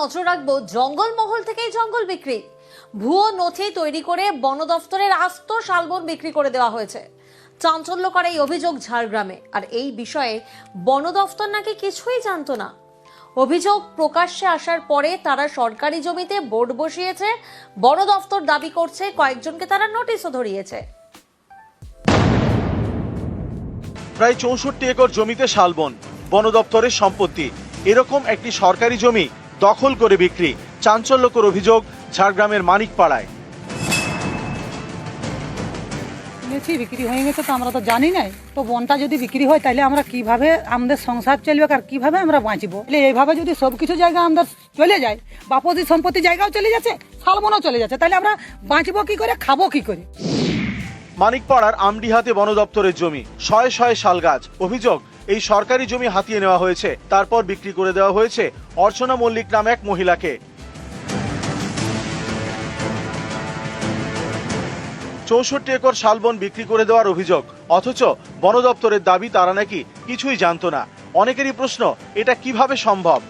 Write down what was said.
নজর রাখব জঙ্গলমহল থেকেই জঙ্গল বিক্রি। ভুয়ো নথি তৈরি করে বন দফতরের আস্ত শালবন বিক্রি করে দেওয়া হয়েছে। চাঞ্চল্যকর এই অভিযোগ ঝাড়গ্রামে। আর এই বিষয়ে বন দফতর নাকি কিছুই জানতো না। অভিযোগ প্রকাশ্যে আসার পরে তারা সরকারি জমিতে বোর্ড বসিয়েছে, বন দফতর দাবি করছে, কয়েকজনকে তারা নোটিশও ধরিয়েছে। প্রায় চৌষট্টি একর জমিতে শালবন, বন দপ্তরের সম্পত্তি। এরকম একটি সরকারি জমি দখল করে বিক্রি। চাঞ্চল্যকর অভিযোগ ঝাড়গ্রামের মানিকপাড়ায়। শুনেছি বিক্রি হয়ে গেছে তো আমরা তো জানি নাই। তো বনটা যদি বিক্রি হয় তাহলে আমরা কীভাবে আমাদের সংসার চলবে আর কীভাবে আমরা বাঁচবো? তাহলে এইভাবে যদি সব কিছু জায়গা আমাদের চলে যায় বাপতি সম্পত্তি জায়গাও চলে যাচ্ছে শালবনও চলে যাচ্ছে তাহলে আমরা বাঁচবো কি করে খাব কি করে? মানিকপাড়ার আমডিহাতে বন দপ্তরের জমি শয়ে শয়ে শাল গাছ অভিযোগ এই সরকারি জমি হাতিয়ে নেওয়া হয়েছে। তারপর বিক্রি করে দেওয়া হয়েছে অর্চনা মল্লিক নাম এক মহিলাকে। চৌষট্টি একর শালবন বিক্রি করে দেওয়ার অভিযোগ। অথচ বন দপ্তরের দাবি, তারা নাকি কিছুই জানত না। অনেকেরই প্রশ্ন, এটা কীভাবে সম্ভব?